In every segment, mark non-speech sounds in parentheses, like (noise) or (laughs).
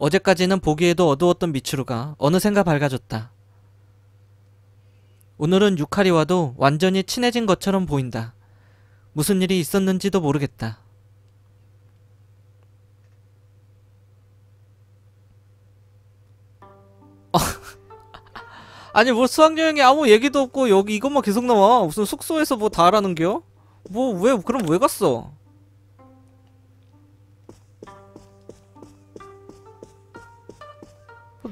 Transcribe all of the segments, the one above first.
어제까지는 보기에도 어두웠던 미츠루가 어느샌가 밝아졌다. 오늘은 유카리와도 완전히 친해진 것처럼 보인다. 무슨 일이 있었는지도 모르겠다. (laughs) 아니 뭐 수학여행에 아무 얘기도 없고 여기 이것만 계속 나와 무슨 숙소에서 뭐 다 하라는겨? 뭐 왜 그럼 왜 갔어?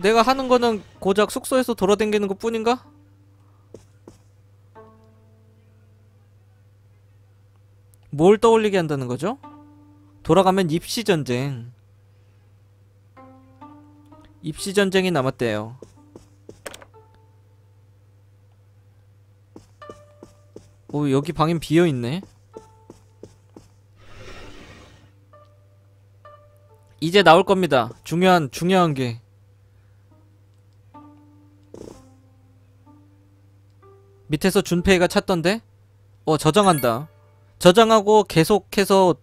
내가 하는 거는 고작 숙소에서 돌아다니는 것 뿐인가? 뭘 떠올리게 한다는 거죠? 돌아가면 입시전쟁. 입시전쟁이 남았대요. 오 여기 방엔 비어있네. 이제 나올 겁니다. 중요한 중요한 게 밑에서 준페이가 찾던데? 어 저장한다. 저장하고 계속해서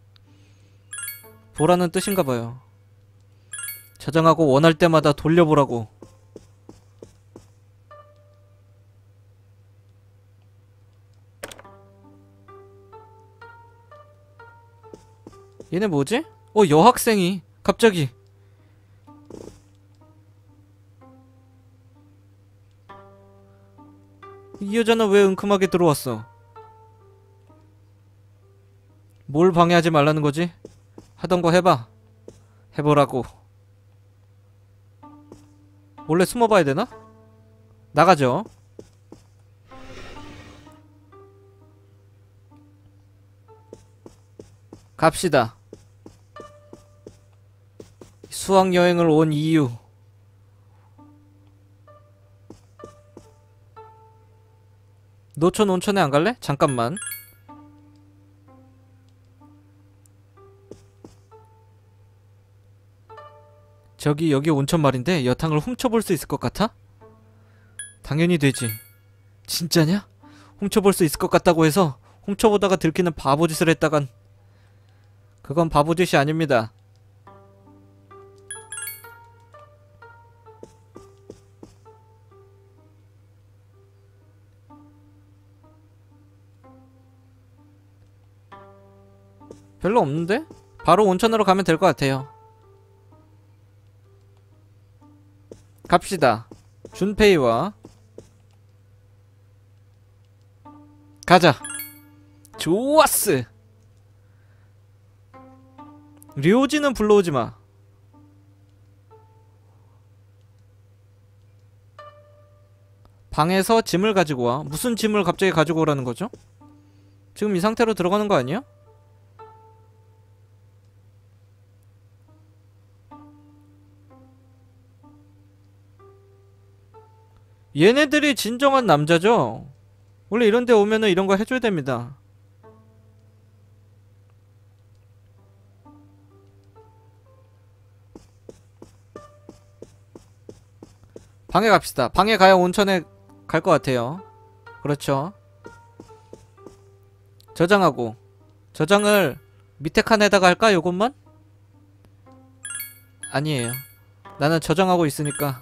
보라는 뜻인가봐요. 저장하고 원할 때마다 돌려보라고. 얘네 뭐지? 어 여학생이. 갑자기 이 여자는 왜 은큼하게 들어왔어? 뭘 방해하지 말라는 거지? 하던 거 해봐. 해보라고. 원래 숨어봐야 되나? 나가죠. 갑시다. 수학여행을 온 이유. 노천 온천에 안 갈래? 잠깐만. 저기 여기 온천 말인데 여탕을 훔쳐볼 수 있을 것 같아? 당연히 되지. 진짜냐? 훔쳐볼 수 있을 것 같다고 해서 훔쳐보다가 들키는 바보짓을 했다간 그건 바보짓이 아닙니다. 별로 없는데? 바로 온천으로 가면 될 것 같아요. 갑시다. 준페이와 가자. 좋았어. 료지는 불러오지 마. 방에서 짐을 가지고 와. 무슨 짐을 갑자기 가지고 오라는 거죠? 지금 이 상태로 들어가는 거 아니야? 얘네들이 진정한 남자죠? 원래 이런 데 오면은 이런 거 해줘야 됩니다. 방에 갑시다. 방에 가야 온천에 갈 것 같아요. 그렇죠. 저장하고 저장을 밑에 칸에다가 할까? 요것만? 아니에요. 나는 저장하고 있으니까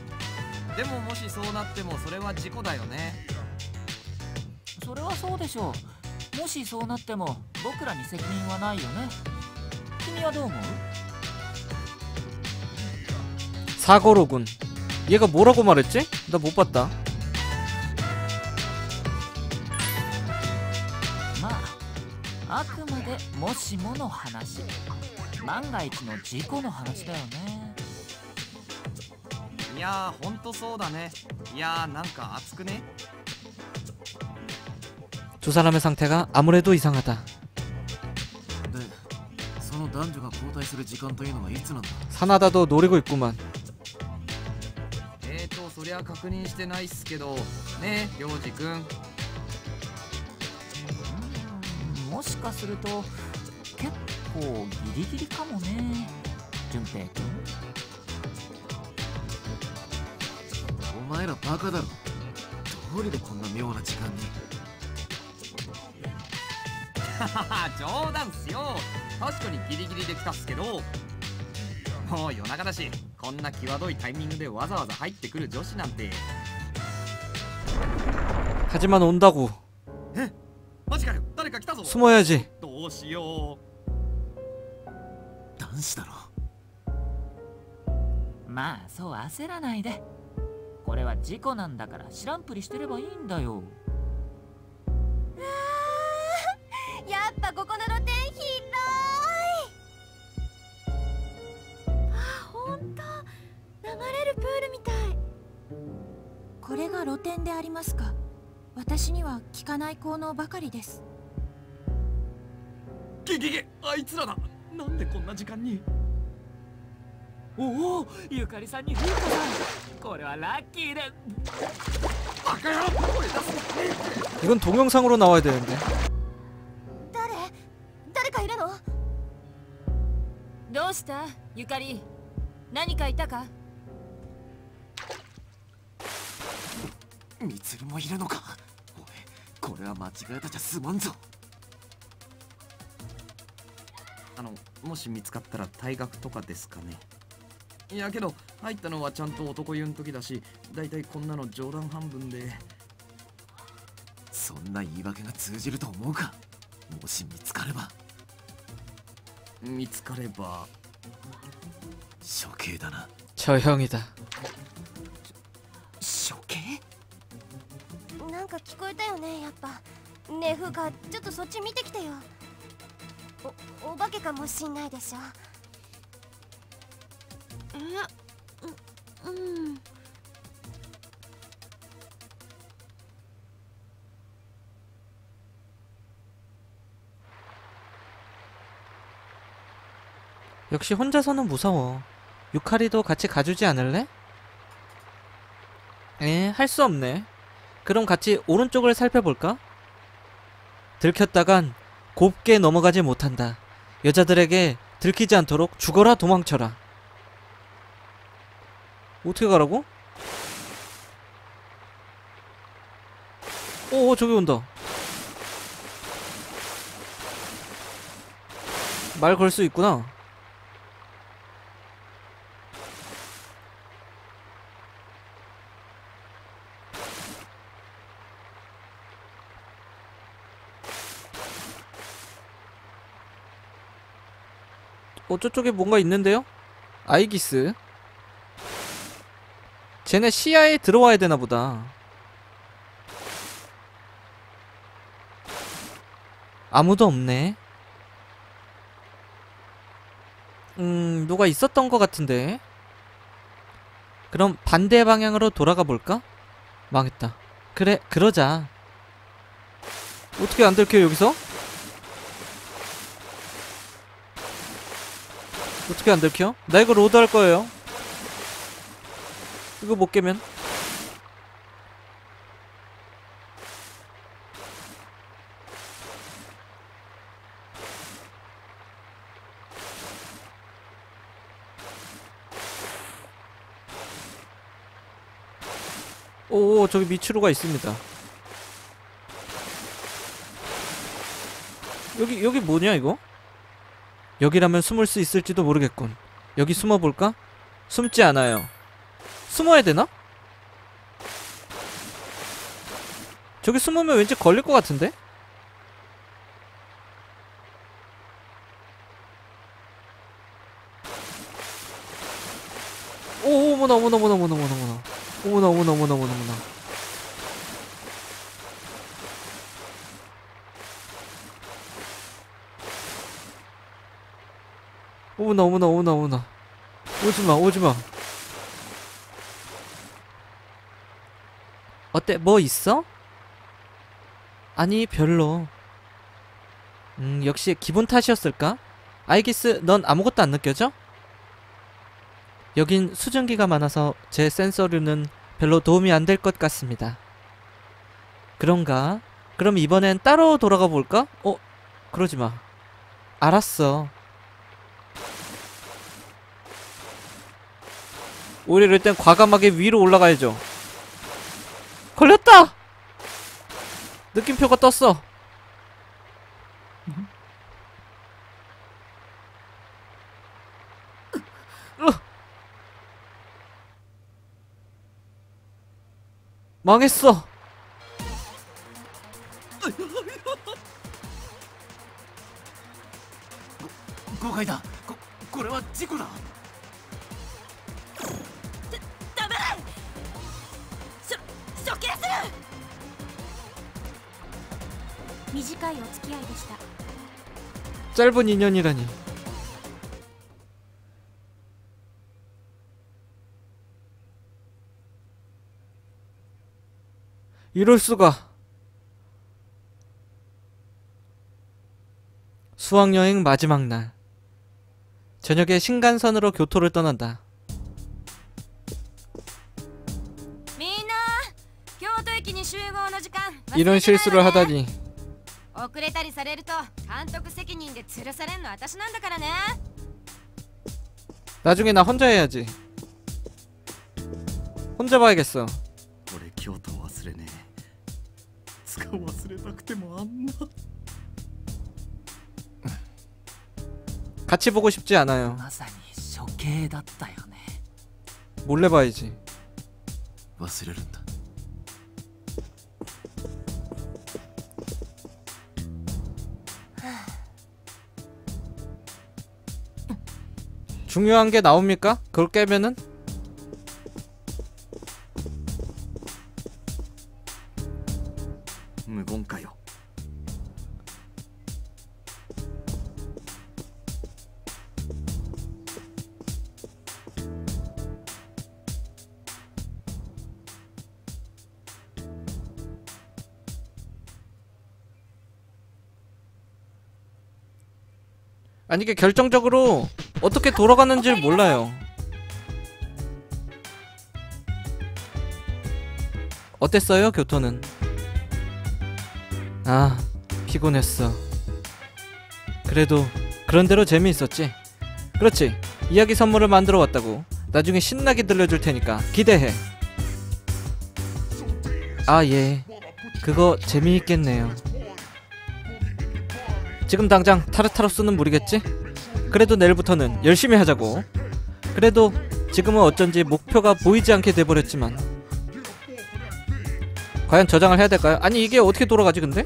でももしそうなってもそれは事故だよねそれはそうでしょうもしそうなっても僕らに責任はないよね君はどう思う 사고로군. 얘가 뭐라고 말했지? 나 못 봤다. まああくまでもしもの話万が一の事故の話だよねい やーほんとそうだねいやーなんか熱くね 두 사람의 상태가 아무래도 이상하다. でその男女が交代する時間というのはいつなんだ 사나다도 노리고 있구만. そりゃ確認してないっすけどねえ陽次くんうんもしかすると結構ギリギリかもね淳平君 前らバカだろどうりでこんな妙な時間に(laughs) 冗談っすよ確かにギリギリできたっすけどもう夜中だしこんな際どいタイミングでわざわざ入ってくる女子なんて 하지만 온다고 マジかよ誰か来たぞ 숨어야지 どうしよ男子だろまあそう焦らないで これは事故なんだから知らんぷりしてればいいんだよ。やっぱここの露店広い。あほんと流れるプールみたい。これが露店でありますか？私には効かない効能ばかりです。うゲゲゲあいつらだ。なんでこんな時間に？おおゆかりさんにふうこさんこれはラッキーでバカ野郎声出す 이건 동영상으로 나와야 되는데 誰誰かいるのどうしたゆかり何かいたかみつるもいるのかおいこれは間違えたじゃすまんぞあのもし見つかったら退学とかですかね いやけど入ったのはちゃんと男湯の時だしだいたいこんなの冗談半分でそんな言い訳が通じると思うかもし見つかれば見つかれば処刑だな 저 형이다 処刑なんか聞こえたよねやっぱねえ風花ちょっとそっち見てきてよおお化けかもしんないでしょうううん 역시 혼자서는 무서워 유카리도 같이 가주지 않을래? 에, 할 수 없네. 그럼 같이 오른쪽을 살펴볼까? 들켰다간 곱게 넘어가지 못한다. 여자들에게 들키지 않도록 죽어라 도망쳐라. 어떻게 가라고? 오, 저기 온다. 말 걸 수 있구나. 어, 저쪽에 뭔가 있는데요? 아이기스. 쟤네 시야에 들어와야 되나 보다. 아무도 없네. 음, 누가 있었던 것 같은데. 그럼 반대 방향으로 돌아가 볼까? 망했다. 그래, 그러자. 어떻게 안 들켜, 여기서? 어떻게 안 들켜? 나 이거 로드 할 거예요. 이거 못 깨면. 오, 저기 미추루가 있습니다. 여기, 여기 뭐냐, 이거? 여기라면 숨을 수 있을지도 모르겠군. 여기 숨어볼까? 숨지 않아요. 숨어야 되나? 저기 숨으면 왠지 걸릴 것 같은데? 오, 어머나, 어머나, 어머나, 어머나, 어머나, 어머나. 어머나, 어머나, 어머나, 어머나, 어머나. 어머나, 어머나, 어머나, 어머나. 오지마, 오지마. 때? 뭐 있어? 아니, 별로. 음, 역시 기분 탓이었을까? 아이기스, 넌 아무것도 안 느껴져? 여긴 수증기가 많아서 제 센서류는 별로 도움이 안 될 것 같습니다. 그런가? 그럼 이번엔 따로 돌아가 볼까? 어? 그러지 마. 알았어. 오히려 땐 과감하게 위로 올라가야죠. 걸렸다! 느낌표가 떴어. 으. 망했어. 짧은 인연이라니. 이럴 수가. 수학여행 마지막 날. 저녁에 신간선으로 교토를 떠난다. みんな京都駅に集合の時間 이런 실수를 하다니. 遅れたりされると監督責任で吊るされんの私なんだからね 나중에 나 혼자 해야지. 혼자 봐야겠어. 俺京都忘れねえつか忘れたくてもあんな 같이 보고 싶지 않아요. まさに処刑だったよね 몰래 봐야지. 忘れるんだ 중요한 게 나옵니까? 그걸 깨면은? 음, 무공가요. 아니 이게 결정적으로 어떻게 돌아가는지를 몰라요. 어땠어요, 교토는? 아, 피곤했어. 그래도 그런대로 재미있었지. 그렇지. 이야기 선물을 만들어 왔다고. 나중에 신나게 들려줄 테니까 기대해. 아, 예. 그거 재미있겠네요. 지금 당장 타르타로스는 무리겠지? 그래도 내일부터는 열심히 하자고. 그래도 지금은 어쩐지 목표가 보이지 않게 돼버렸지만. 과연 저장을 해야 될까요? 아니 이게 어떻게 돌아가지 근데?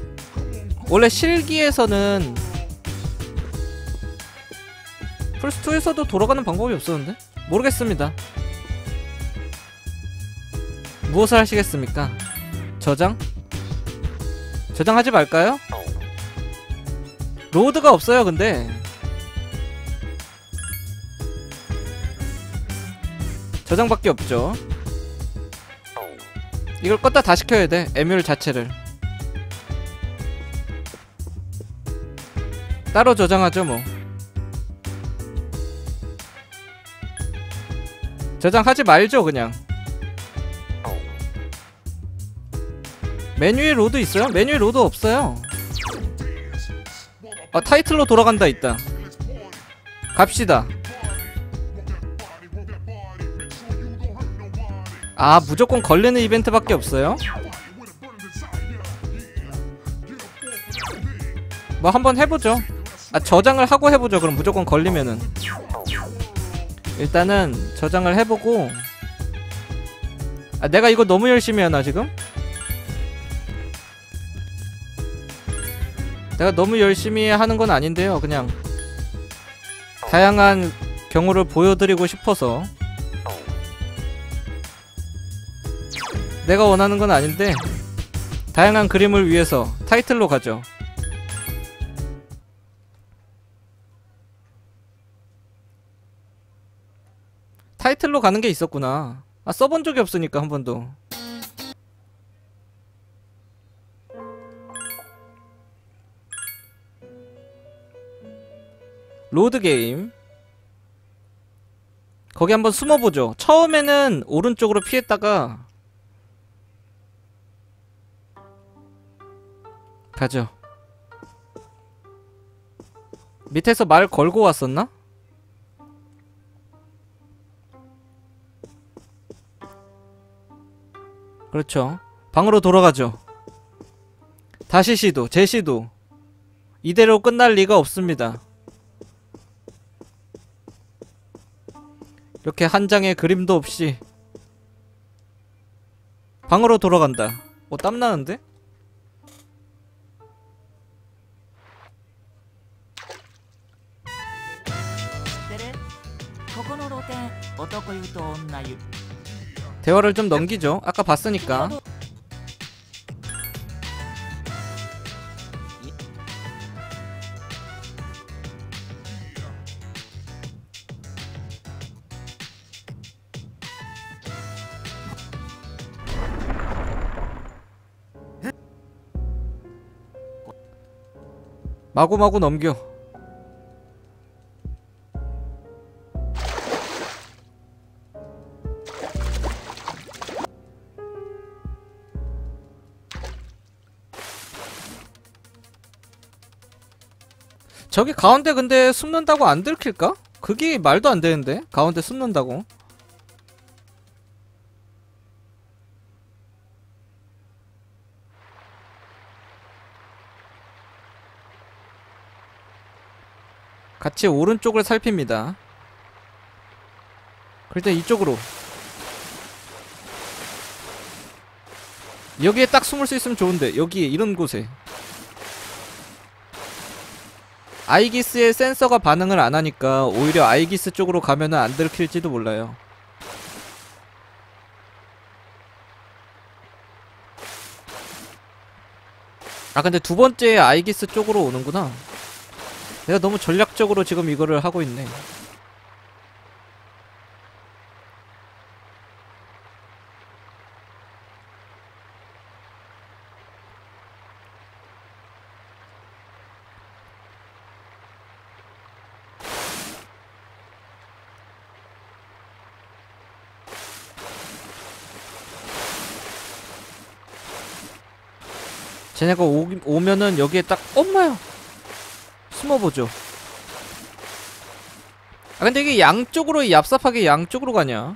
원래 실기에서는 플스2에서도 돌아가는 방법이 없었는데? 모르겠습니다. 무엇을 하시겠습니까? 저장? 저장하지 말까요? 로드가 없어요 근데 저장밖에 없죠. 이걸 껐다 다 시 켜야 돼 에뮬 자체를. 따로 저장하죠 뭐. 저장하지 말죠 그냥. 메뉴에 로드 있어요? 메뉴에 로드 없어요. 아 타이틀로 돌아간다 있다 갑시다 아 무조건 걸리는 이벤트밖에 없어요? 뭐 한번 해보죠. 아 저장을 하고 해보죠. 그럼 무조건 걸리면은. 일단은 저장을 해보고. 아 내가 이거 너무 열심히 하나 지금? 내가 너무 열심히 하는 건 아닌데요 그냥. 다양한 경우를 보여드리고 싶어서 내가 원하는 건 아닌데 다양한 그림을 위해서 타이틀로 가죠. 타이틀로 가는 게 있었구나. 아 써본 적이 없으니까 한 번도. 로드 게임. 거기 한번 숨어보죠. 처음에는 오른쪽으로 피했다가 가죠. 밑에서 말 걸고 왔었나? 그렇죠. 방으로 돌아가죠. 다시 시도, 재시도. 이대로 끝날 리가 없습니다. 이렇게 한 장의 그림도 없이 방으로 돌아간다. 어, 땀나는데? 대화를 좀 넘기죠. 아까 봤으니까. 마구마구 넘겨. 저기 가운데 근데 숨는다고 안 들킬까? 그게 말도 안 되는데? 가운데 숨는다고. 같이 오른쪽을 살핍니다. 때 이쪽으로. 여기에 딱 숨을 수 있으면 좋은데 여기 이런 곳에 아이기스의 센서가 반응을 안 하니까 오히려 아이기스 쪽으로 가면은 안 들킬지도 몰라요. 아 근데 두 번째 아이기스 쪽으로 오는구나. 내가 너무 전략적으로 지금 이거를 하고 있네. 쟤네가 오, 오면은 여기에 딱 엄마야? 숨어보죠. 아 근데 이게 양쪽으로 얍삽하게 양쪽으로 가냐?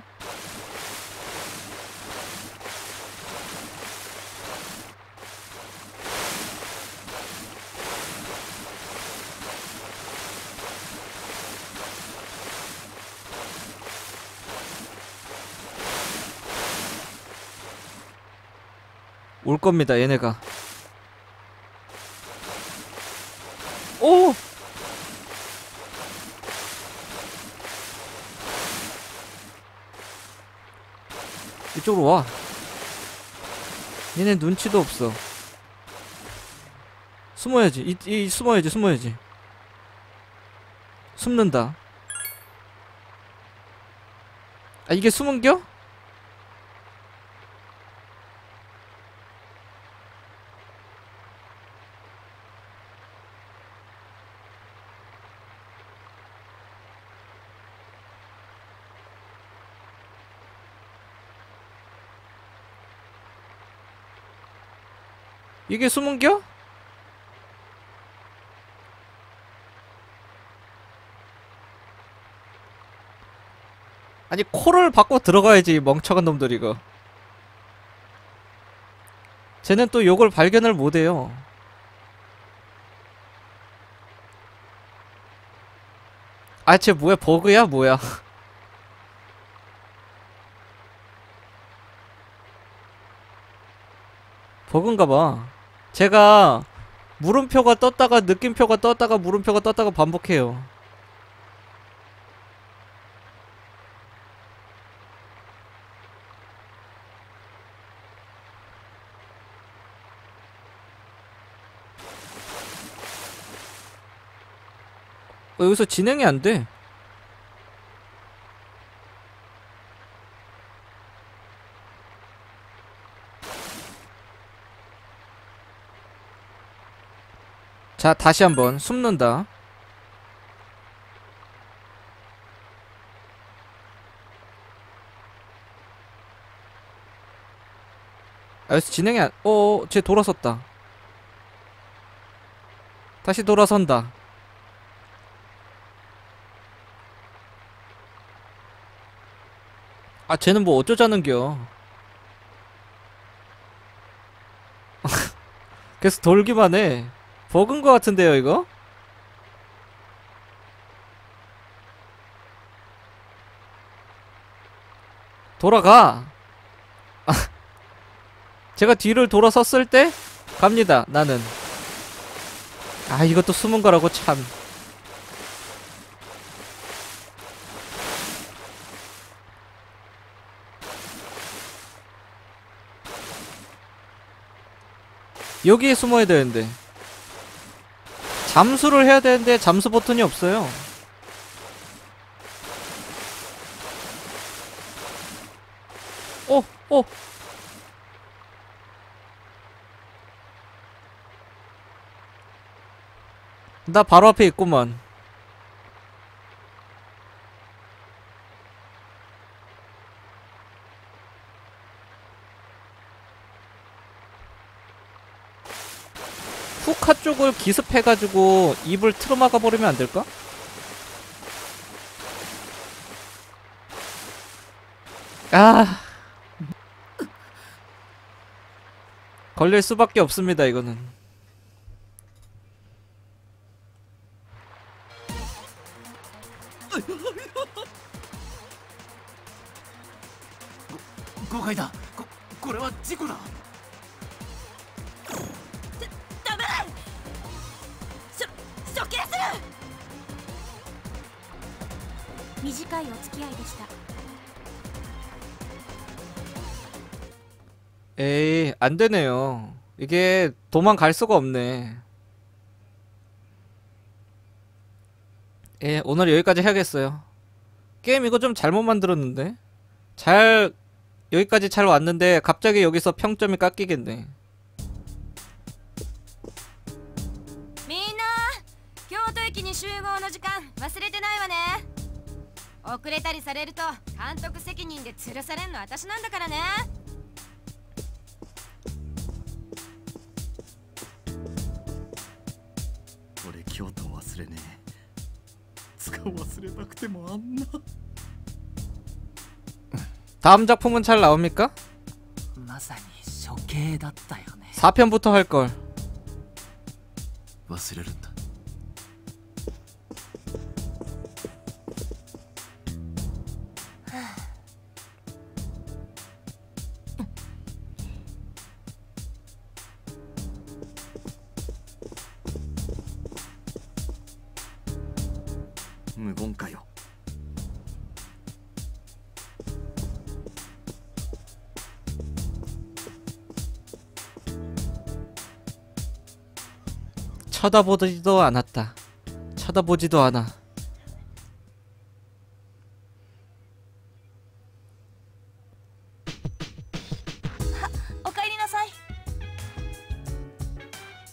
올 겁니다 얘네가 오! 이쪽으로 와. 얘네 눈치도 없어. 숨어야지. 이, 이 숨어야지, 숨어야지. 숨는다. 아, 이게 숨은겨? 이게 숨은겨? 아니 코를 받고 들어가야지 멍청한 놈들 이거. 쟤는 또 요걸 발견을 못해요. 아 쟤 뭐야? 버그야? 뭐야? (laughs) 버그인가봐 제가 물음표가 떴다가 느낌표가 떴다가 물음표가 떴다가 반복해요 어, 여기서 진행이 안 돼. 자, 다시 한번 숨는다. 아, 여기서 진행이 안, 어, 쟤 돌아섰다. 다시 돌아선다. 아, 쟤는 뭐 어쩌자는겨. (laughs) 계속 돌기만 해. 버그인 것 같은데요, 이거? 돌아가! 아, (laughs) 제가 뒤를 돌아섰을 때 갑니다, 나는. 아, 이것도 숨은 거라고 참. 여기에 숨어야 되는데. 잠수를 해야 되는데 잠수 버튼이 없어요. 어, 어. 나 바로 앞에 있구만. 후카 쪽을 기습해가지고 입을 틀어막아 버리면 안 될까? 아 걸릴 수밖에 없습니다 이거는 誤解だここれは事故だ 短いお付き合いでした 에이 안되네요 이게 도망갈 수가 없네 예 오늘 여기까지 해야겠어요 게임 이거 좀 잘못 만들었는데 잘 여기까지 잘 왔는데 갑자기 여기서 평점이 깎이겠네 みんな京都駅に集合の時間忘れてないわね 遅れたりされると監督責任で吊るされんの私なんだからね俺京都忘れねえつか忘れなくてもあんな 다음 작품은 잘 나옵니까? まさに処刑だったよね 4편부터 할걸 忘れるんだ 쳐다보지도 않았다. 쳐다보지도 않아.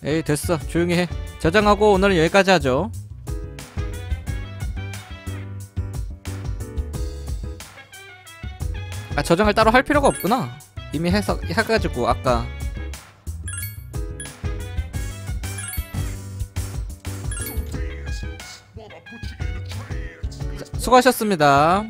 에이 됐어. 조용히 해. 저장하고 오늘은 여기까지 하죠. 아 저장을 따로 할 필요가 없구나. 이미 해서 해가지고 아까 수고하셨습니다